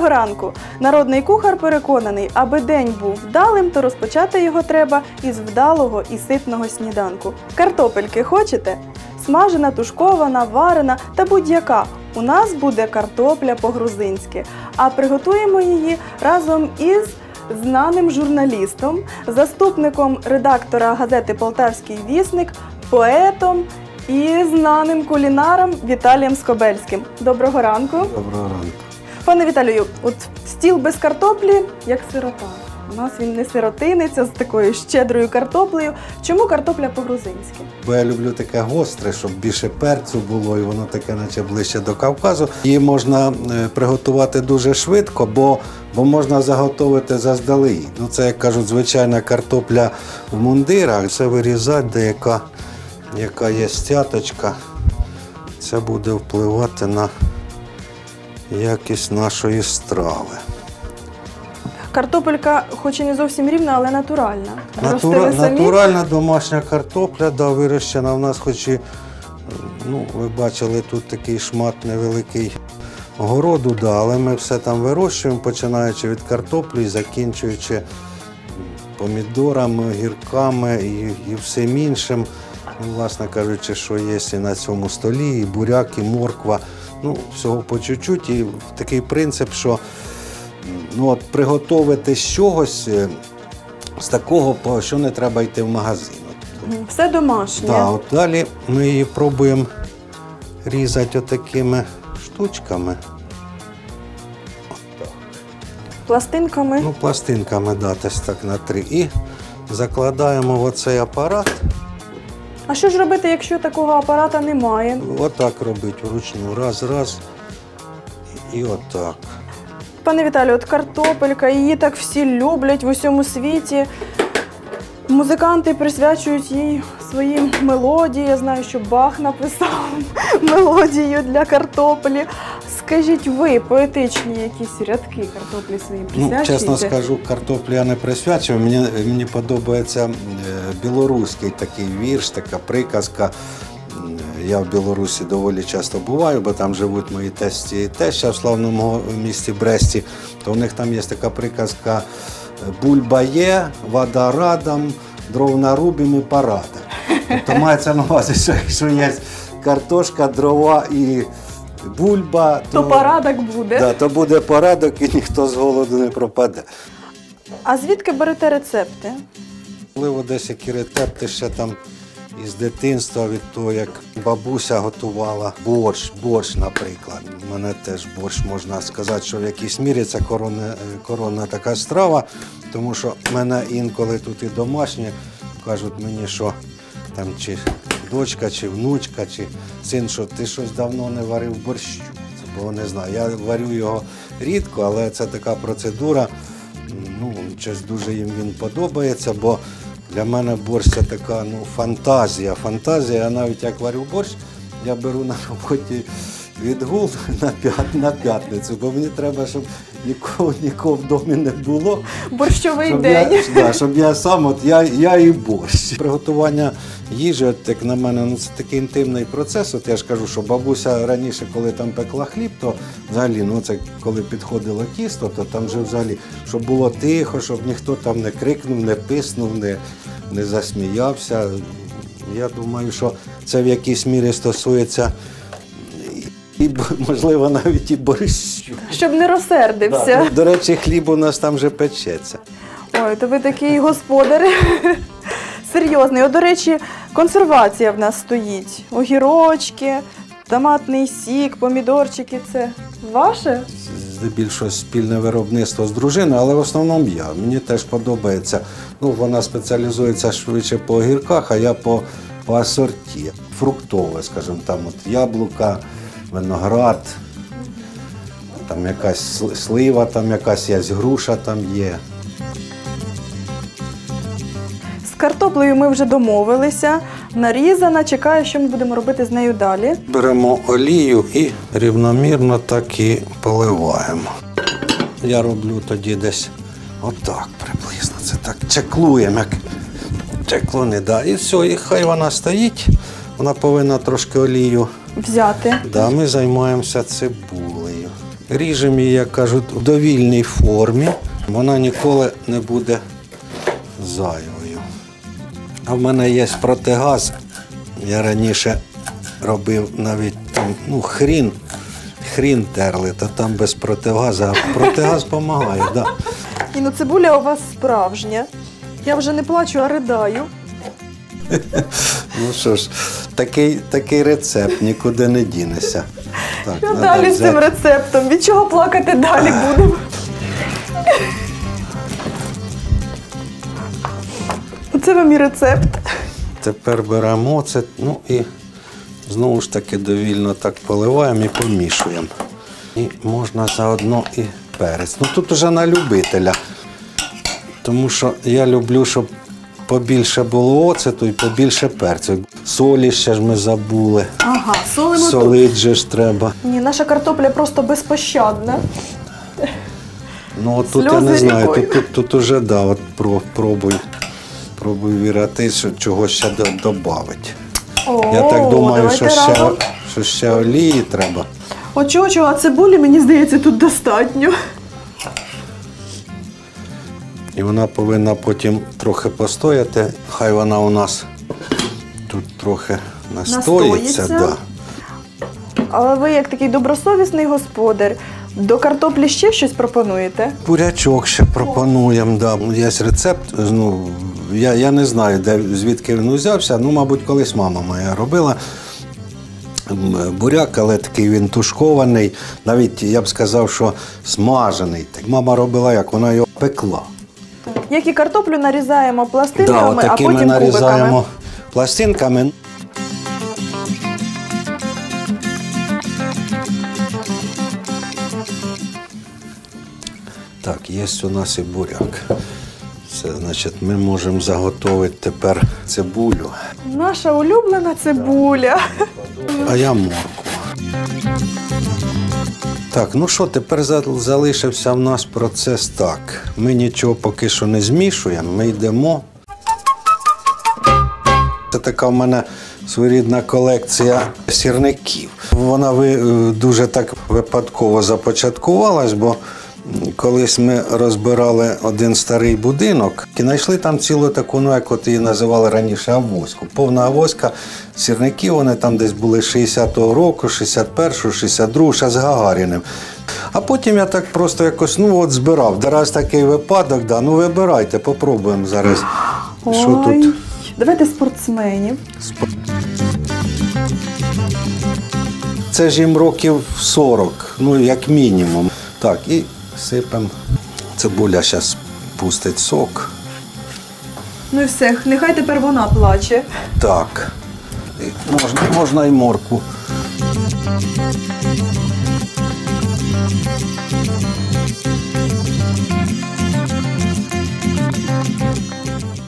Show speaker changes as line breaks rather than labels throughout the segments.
Доброго ранку! Народний кухар переконаний, аби день був вдалим, то розпочати його треба із вдалого і ситного сніданку. Картопельки хочете? Смажена, тушкована, варена та будь-яка. У нас буде картопля по-грузинськи, а приготуємо її разом із знаним журналістом, заступником редактора газети Полтавський вісник, поетом і знаним кулінаром Віталієм Скобельським. Доброго ранку.
Доброго ранку.
Пане Віталію, от стіл без картоплі як сирота. У нас він не сиротиниться з такою щедрою картоплею. Чому картопля по-грузинськи?
Бо я люблю таке гостре, щоб більше перцю було, і воно таке, наче ближче до Кавказу. Її можна е, приготувати дуже швидко, бо, бо можна заготовити заздалегідь. Ну, це, як кажуть, звичайна картопля в мундирах. Це вирізати, де яка, яка є стяточка. Це буде впливати на якість нашої страви.
Картопелька, хоч і не зовсім рівна, але натуральна.
Натура,
самі?
натуральна домашня картопля, да, вирощена в нас, хоч і, ну, ви бачили, тут такий шмат невеликий городу, да, але ми все там вирощуємо, починаючи від картоплі і закінчуючи помідорами, гірками і, і всім іншим. Ну, власне кажучи, що є і на цьому столі, і буряк, і морква. Ну, всього по чуть-чуть. І такий принцип, що ну, от, приготувати з чогось е, з такого, по що не треба йти в магазин.
Все домашнє.
да, от далі ми її пробуємо різати отакими штучками.
Пластинками.
Ну, пластинками датись так на три. І закладаємо в оцей апарат.
А що ж робити, якщо такого апарата немає?
Отак робити вручну. Раз, раз. І отак.
Пане Віталію, от картопелька, її так всі люблять в усьому світі. Музиканти присвячують їй свої мелодії. Я знаю, що Бах написав мелодію для картоплі. Скажіть ви, поетичні якісь рядки картоплі свої
Ну, чесно скажу, картоплю я не присвячую. Мені, мені подобається е, білоруський такий вірш, така приказка. Я в Білорусі доволі часто буваю, бо там живуть мої тесті і теща в славному місті Бресті. То в них там є така приказка Бульба є, вода радам, дров нарубим і парада. Тобто мається на увазі, що якщо є картошка, дрова і бульба,
То порядок буде.
Да, то буде порядок і ніхто з голоду не пропаде.
А звідки берете рецепти?
Можливо, десь які рецепти ще там із дитинства, від того, як бабуся готувала борщ, борщ, наприклад. У мене теж борщ можна сказати, що в якійсь мірі це коронна, е, коронна така страва, тому що мене інколи тут і домашні кажуть мені, що там чи дочка, чи внучка, чи син, що ти щось давно не варив борщу. Бо не знаю. Я варю його рідко, але це така процедура. Ну, щось дуже їм він подобається, бо для мене борщ це така ну, фантазія. Фантазія, навіть як варю борщ, я беру на роботі відгул на, п'ят, на п'ятницю, бо мені треба, щоб нікого, нікого в домі не було.
Борщовий
Щоб
день.
я, да, щоб я сам, от я, я і борщ. Приготування їжі, от як на мене, ну це такий інтимний процес. От я ж кажу, що бабуся раніше, коли там пекла хліб, то взагалі, ну це коли підходило тісто, то там вже взагалі, щоб було тихо, щоб ніхто там не крикнув, не писнув, не, не засміявся. Я думаю, що це в якійсь мірі стосується і, можливо, навіть і борщу.
Щоб не розсердився.
Да, До речі, хліб у нас там вже печеться.
Ой, то ви такий господар. Серйозний. От, до речі, консервація в нас стоїть. Огірочки, томатний сік, помідорчики це ваше?
Здебільшого спільне виробництво з дружиною, але в основному я. Мені теж подобається. Ну, вона спеціалізується швидше по огірках, а я по, по асорті. Фруктове, скажімо, там от яблука, виноград, там якась слива, там якась є груша там є.
З картоплею ми вже домовилися. Нарізана, чекаю, що ми будемо робити з нею далі.
Беремо олію і рівномірно так і поливаємо. Я роблю тоді десь отак приблизно. Це так чеклуємо, як чеклуни, да. І все, і хай вона стоїть. Вона повинна трошки олію.
Взяти.
Да, ми займаємося цибулею. Ріжемо її, як кажуть, в довільній формі. Вона ніколи не буде зайвою. А в мене є протигаз. Я раніше робив навіть там, ну, хрін, хрін терли, та там без протигазу. А протигаз допомагає. Да.
І ну цибуля у вас справжня. Я вже не плачу, а ридаю.
Ну що ж, такий, такий рецепт, нікуди не дінешся. Так,
Що
надо
далі з цим рецептом? Від чого плакати далі будемо? Оце вам і рецепт.
Тепер беремо оцет, ну і знову ж таки довільно так поливаємо і помішуємо. І можна заодно і перець. Ну тут уже на любителя. Тому що я люблю, щоб побільше було оцету і побільше перцю. Солі ще ж ми забули.
Ага, солимо.
Солить же ж треба.
Ні, наша картопля просто безпощадна.
Ну от тут я
Сльози
не знаю,
рікою.
тут, тут, тут уже да, от про- пробуй. Пробуй вірати, що чого ще додати.
О,
Я так думаю, що ще,
разом.
що ще олії треба.
О, чого, чого, а цибулі, мені здається, тут достатньо.
І вона повинна потім трохи постояти. Хай вона у нас тут трохи настоїться. Да.
Але ви, як такий добросовісний господар, до картоплі ще щось пропонуєте?
Бурячок ще пропонуємо. Да. Є рецепт. Ну, я, я не знаю, де, звідки він узявся. Ну, мабуть, колись мама моя робила. Буряк, але такий він тушкований. Навіть я б сказав, що смажений. Так мама робила як? Вона його пекла.
Як і картоплю нарізаємо
Да,
пластинками, а
отакими
потім
нарізаємо
кубиками.
пластинками. Так, є у нас і буряк. Це значить, ми можемо заготовити тепер цибулю,
Наша улюблена цибуля.
а я морку. Так, ну що, тепер залишився в нас процес так. Ми нічого поки що не змішуємо, ми йдемо. Це така в мене своєрідна колекція сірників. Вона е, дуже так випадково започаткувалась, бо колись ми розбирали один старий будинок і знайшли там цілу таку, ну як от її називали раніше, авоську. Повна авоська. Сірники вони там десь були 60-го року, 61-го, 62-го, ще з Гагаріним. А потім я так просто якось ну от збирав. Да раз такий випадок, да, ну вибирайте, попробуємо зараз. Що тут?
Давайте спортсменів.
Це ж їм років 40, ну як мінімум. Так, і сипемо. Цибуля зараз пустить сок.
Ну і все, нехай тепер вона плаче.
Так. І можна, можна і морку.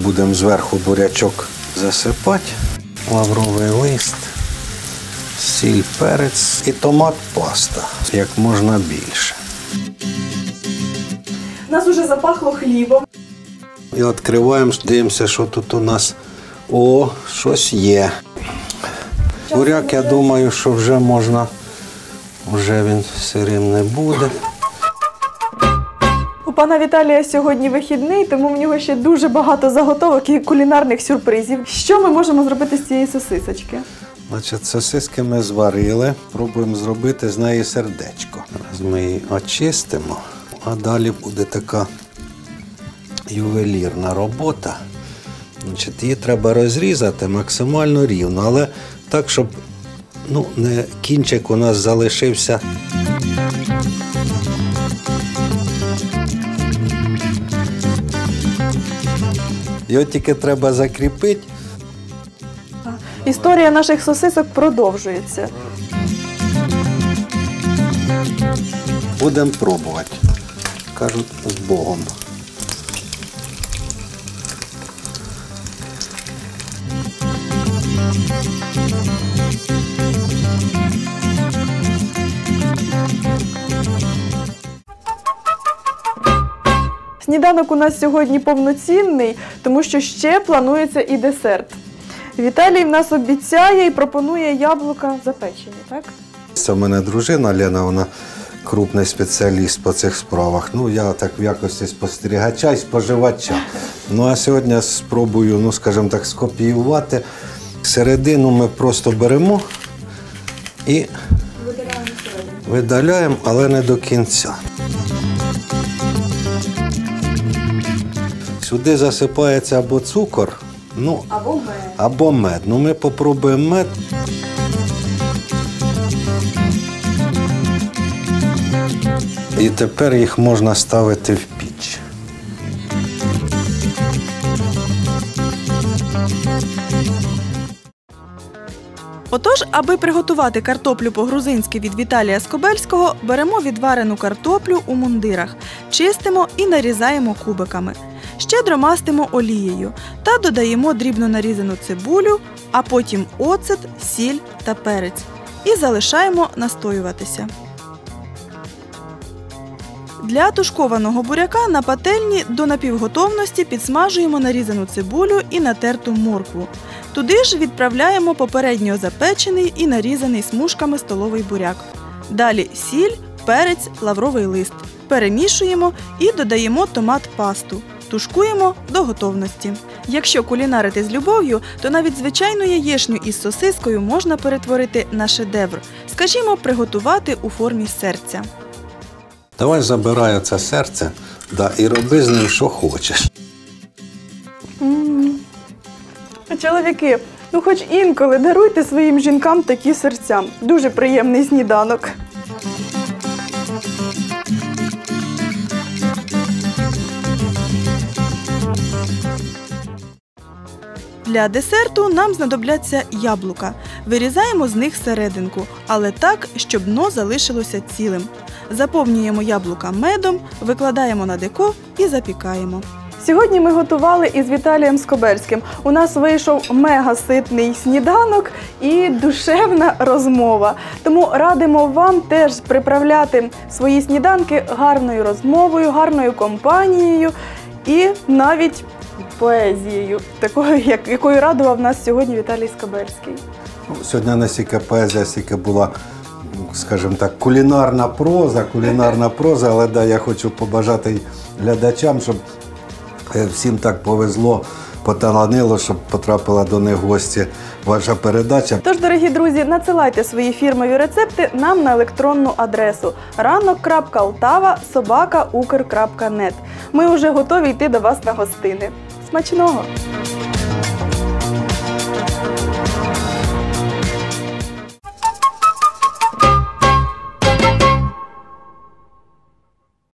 Будемо зверху бурячок засипати, лавровий лист, сіль, перець і томат паста, як можна більше.
Нас уже запахло хлібом.
І відкриваємо, дивимося, що тут у нас. О, щось є. Буряк, я думаю, що вже можна, вже він сирим не буде.
У пана Віталія сьогодні вихідний, тому в нього ще дуже багато заготовок і кулінарних сюрпризів. Що ми можемо зробити з цієї сосисочки?
Значить, сосиски ми зварили, пробуємо зробити з неї сердечко. Зараз ми її очистимо, а далі буде така ювелірна робота. Значить, її треба розрізати максимально рівно, але так, щоб ну, не кінчик у нас залишився. Його тільки треба закріпити.
Історія наших сосисок продовжується.
Будемо пробувати. Кажуть, з Богом.
Сніданок у нас сьогодні повноцінний, тому що ще планується і десерт. Віталій в нас обіцяє і пропонує яблука запечені, так?
Це в мене дружина Лена, вона крупний спеціаліст по цих справах. Ну, я так в якості спостерігача і споживача. Ну а сьогодні спробую, ну скажімо так, скопіювати. Середину ми просто беремо і видаляємо, але не до кінця. Сюди засипається або цукор, ну,
Або мед.
або мед. Ну, ми попробуємо мед. І тепер їх можна ставити в піч.
Отож, аби приготувати картоплю по-грузинськи від Віталія Скобельського, беремо відварену картоплю у мундирах, чистимо і нарізаємо кубиками. Щедро мастимо олією та додаємо дрібно нарізану цибулю, а потім оцет, сіль та перець. І залишаємо настоюватися. Для тушкованого буряка на пательні до напівготовності підсмажуємо нарізану цибулю і натерту моркву. Туди ж відправляємо попередньо запечений і нарізаний смужками столовий буряк. Далі сіль, перець, лавровий лист. Перемішуємо і додаємо томат пасту. Тушкуємо до готовності. Якщо кулінарити з любов'ю, то навіть звичайну яєшню із сосискою можна перетворити на шедевр, скажімо, приготувати у формі серця.
Давай забирай це серце да, і роби з ним, що хочеш.
Чоловіки, ну хоч інколи даруйте своїм жінкам такі серця. Дуже приємний сніданок. Для десерту нам знадобляться яблука. Вирізаємо з них серединку, але так, щоб дно залишилося цілим. Заповнюємо яблука медом, викладаємо на деко і запікаємо. Сьогодні ми готували із Віталієм Скобельським. У нас вийшов мега ситний сніданок і душевна розмова. Тому радимо вам теж приправляти свої сніданки гарною розмовою, гарною компанією і навіть поезією, такою, якою радував нас сьогодні Віталій Скобельський.
Ну, Сьогодні не стільки поезія, стільки була, скажімо так, кулінарна проза, кулінарна проза, але да, я хочу побажати глядачам, щоб е, всім так повезло, поталанило, щоб потрапила до них гості ваша передача.
Тож, дорогі друзі, надсилайте свої фірмові рецепти нам на електронну адресу ранок.алтава.собака.укр.нет. Ми вже готові йти до вас на гостини. Смачного!